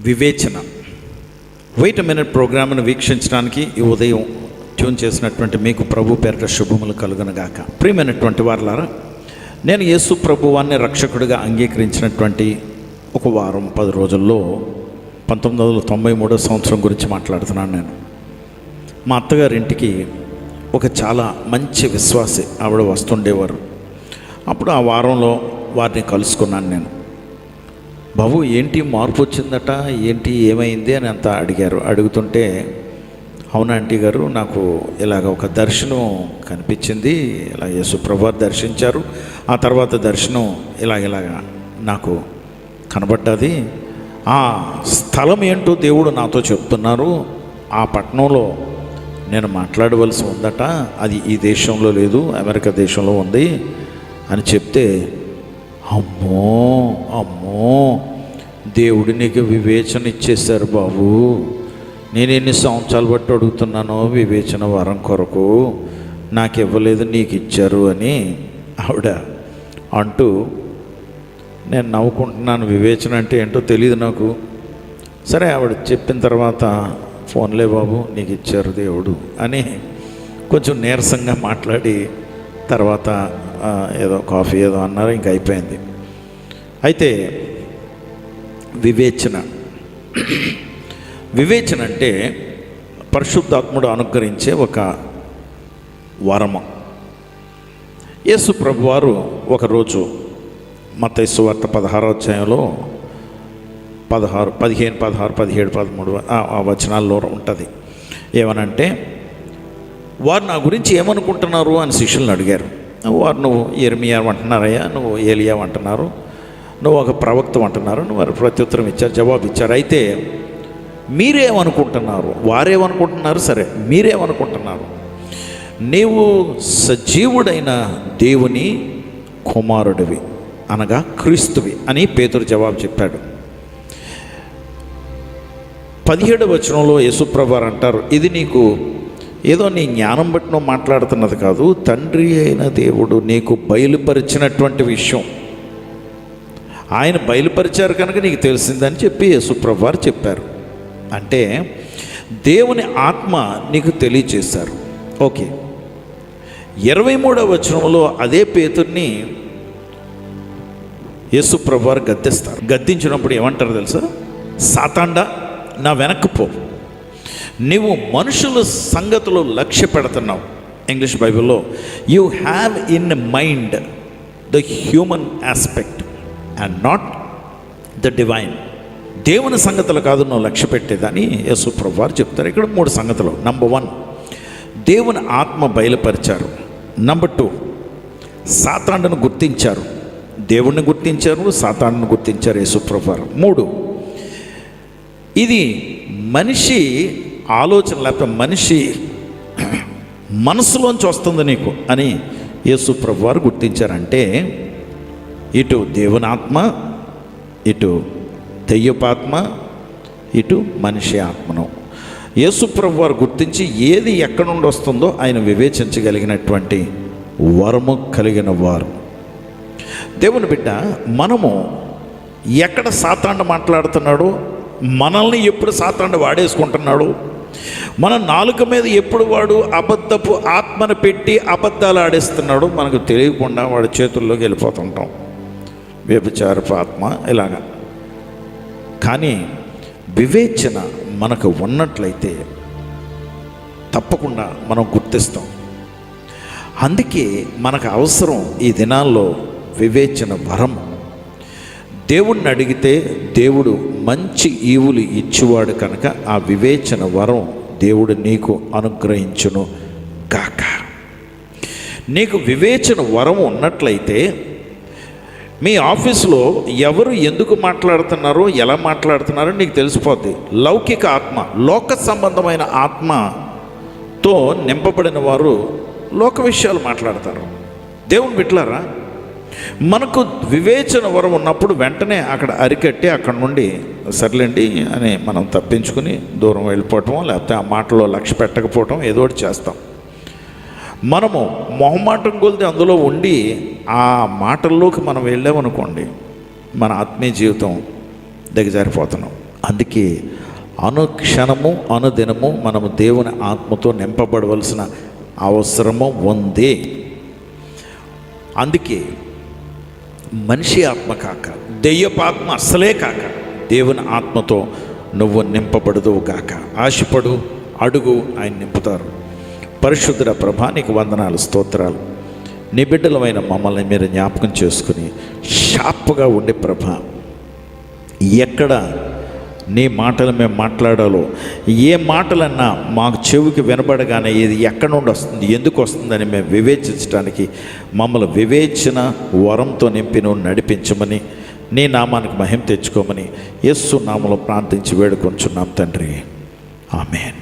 వివేచన. Wait minute ప్రోగ్రామ్ను వీక్షించడానికి ఈ ఉదయం ట్యూన్ చేసినటువంటి మీకు ప్రభు పేరిట శుభములు కలుగునగాక. ప్రియమైనటువంటి వారులారా? నేను యేసు ప్రభువాన్ని రక్షకుడిగా అంగీకరించినటువంటి ఒక వారం పది రోజుల్లో పంతొమ్మిది వందల తొంభై మూడో సంవత్సరం గురించి మాట్లాడుతున్నాను నేను. మా అత్తగారింటికి ఒక చాలా మంచి విశ్వాసి ఆవిడ వస్తుండేవారు. అప్పుడు ఆ వారంలో వారిని కలుసుకున్నాను నేను. బాబు ఏంటి మార్పు వచ్చిందట? ఏంటి ఏమైంది అని అంత అడిగారు. అడుగుతుంటే అవునా ఆంటీ గారు నాకు ఇలాగ ఒక దర్శనం కనిపించింది. ఇలా యేసుప్రభు దర్శించారు. ఆ తర్వాత దర్శనం ఇలాగ ఇలాగ నాకు కనబడ్డది. ఆ స్థలం ఏంటో దేవుడు నాతో చెప్తున్నారు. ఆ పట్టణంలో నేను మాట్లాడవలసి ఉందట. అది ఈ దేశంలో లేదు అమెరికా దేశంలో ఉంది అని చెప్తే అమ్మో అమ్మో. దేవుడు నీకు వివేచన ఇచ్చేశారు బాబు. నేను ఎన్ని సంవత్సరాలు బట్టి అడుగుతున్నానో వివేచన వరం కొరకు. నాకు ఇవ్వలేదు నీకు ఇచ్చారు అని ఆవిడ అంటూ నేను నవ్వుకుంటున్నాను వివేచన అంటే ఏంటో తెలియదు నాకు. సరే ఆవిడ చెప్పిన తర్వాత ఫోన్లే బాబు నీకు ఇచ్చారు దేవుడు అని కొంచెం నీరసంగా మాట్లాడి తర్వాత ఏదో కాఫీ ఏదో అన్నారు ఇంక అయిపోయింది. అయితే వివేచన. వివేచన అంటే పరిశుద్ధాత్ముడు అనుగ్రహించే ఒక వరము. యేసు ప్రభువారు ఒకరోజు మత వార్త పదహారో అధ్యాయంలో పదహారు పదిహేను పదహారు పదిహేడు పదమూడు ఆ- ఆ వచనాల్లో ఉంటుంది. ఏమనంటే వారు నా గురించి ఏమనుకుంటున్నారు? అని శిష్యులను అడిగారు. వారు నువ్వు ఎర్మియా అంటున్నారయ్యా నువ్వు ఏలియా అంటున్నారు నువ్వు ఒక ప్రవక్త అంటున్నారు. నువ్వు వారు ప్రత్యుత్తరం ఇచ్చారు జవాబు ఇచ్చారు. అయితే మీరేమనుకుంటున్నారు? వారేమనుకుంటున్నారు? సరే మీరేమనుకుంటున్నారు? నీవు సజీవుడైన దేవుని కుమారుడివి అనగా క్రీస్తువి అని పేతురు జవాబు చెప్పాడు. పదిహేడు వచనంలో యేసుప్రభారు అంటారు ఇది నీకు ఏదో నీ జ్ఞానం బట్టి నువ్వు మాట్లాడుతున్నది కాదు తండ్రి అయిన దేవుడు నీకు బయలుపరిచినటువంటి విషయం. ఆయన బయలుపరిచారు కనుక నీకు తెలిసిందని చెప్పి యేసుప్రభారు చెప్పారు. అంటే దేవుని ఆత్మ నీకు తెలియచేశారు. ఓకే. ఇరవై మూడవ వచనంలో అదే పేతుర్ని యేసు ప్రభువారు గద్దిస్తారు. గద్దించినప్పుడు ఏమంటారు తెలుసా? సాతాండా నా వెనక్కి పో. నీవు మనుషుల సంగతులు లక్ష్య పెడుతున్నావు. ఇంగ్లీష్ బైబిల్లో you have in mind the human aspect. And not the divine దేవుని సంగతులు కాదు నువ్వు లక్ష్య పెట్టేదని యేసు వారు చెప్తారు. ఇక్కడ మూడు సంగతులు. నంబర్ వన్ దేవుని ఆత్మ బయలుపరిచారు. నంబర్ టూ సాతాండను గుర్తించారు. దేవుణ్ణి గుర్తించారు సాతాండను గుర్తించారు యేసుప్రభు వారు మూడు ఇది మనిషి ఆలోచన లేకపోతే మనిషి మనసులోంచి వస్తుంది నీకు అని యేసు ప్రభు వారు గుర్తించారంటే ఇటు దేవునాత్మ ఇటు దెయ్యపాత్మ ఇటు మనిషి ఆత్మను. యేసుప్రభు వారు గుర్తించి ఏది ఎక్కడి నుండి వస్తుందో ఆయన వివేచించగలిగినటువంటి వరము కలిగిన వారు. దేవుని బిడ్డ మనము ఎక్కడ సాతాండ మాట్లాడుతున్నాడో? మనల్ని ఎప్పుడు సాతాండ వాడేసుకుంటున్నాడు? మన నాలుక మీద ఎప్పుడు వాడు అబద్ధపు ఆత్మను పెట్టి అబద్ధాలు ఆడేస్తున్నాడు? మనకు తెలియకుండా వాడి చేతుల్లోకి వెళ్ళిపోతుంటాం. వ్యభిచారపు ఆత్మ ఇలాగా. కానీ వివేచన మనకు ఉన్నట్లయితే తప్పకుండా మనం గుర్తిస్తాం. అందుకే మనకు అవసరం ఈ దినాల్లో వివేచన వరం. దేవుణ్ణి అడిగితే దేవుడు మంచి ఈవులు ఇచ్చేవాడు కనుక ఆ వివేచన వరం దేవుడు నీకు అనుగ్రహించును కాక నీకు వివేచన వరం ఉన్నట్లయితే మీ ఆఫీసులో ఎవరు ఎందుకు మాట్లాడుతున్నారో ఎలా మాట్లాడుతున్నారో నీకు తెలిసిపోద్ది. లౌకిక ఆత్మ లోక సంబంధమైన ఆత్మతో నింపబడిన వారు లోక విషయాలు మాట్లాడతారు. దేవుని బిట్లారా మనకు వివేచన వరం ఉన్నప్పుడు వెంటనే అక్కడ అరికట్టి అక్కడ నుండి సర్లేండి అని మనం తప్పించుకుని దూరం వెళ్ళిపోవటం లేకపోతే ఆ మాటలో లక్ష్య పెట్టకపోవటం ఏదో ఒకటి చేస్తాం. మనము మొహమాటం కొలితే అందులో ఉండి ఆ మాటల్లోకి మనం వెళ్ళామనుకోండి మన ఆత్మీయ జీవితం దిగజారిపోతున్నాం. అందుకే అనుక్షణము అనుదినము మనము దేవుని ఆత్మతో నింపబడవలసిన అవసరము ఉంది. అందుకే మనిషి ఆత్మ కాక దెయ్యపాత్మ అసలే అస్సలే కాక దేవుని ఆత్మతో నువ్వు నింపబడదువు కాక ఆశపడు అడుగు ఆయన నింపుతారు. పరిశుద్ధుల ప్రభానికి వందనాలు స్తోత్రాలు. నీ బిడ్డలమైన మమ్మల్ని మీరు జ్ఞాపకం చేసుకుని షార్ప్గా ఉండే ప్రభ ఎక్కడ నీ మాటలు మేము మాట్లాడాలో ఏ మాటలన్నా మాకు చెవికి వినబడగానే ఇది ఎక్కడి నుండి వస్తుంది ఎందుకు వస్తుందని మేము వివేచించడానికి మమ్మల్ని వివేచన వరంతో నింపి నువ్వు నడిపించమని నీ నామానికి మహిమ తెచ్చుకోమని యస్సు నామలో ప్రార్థించి వేడుకొంచున్నాం తండ్రి. ఆమెన్.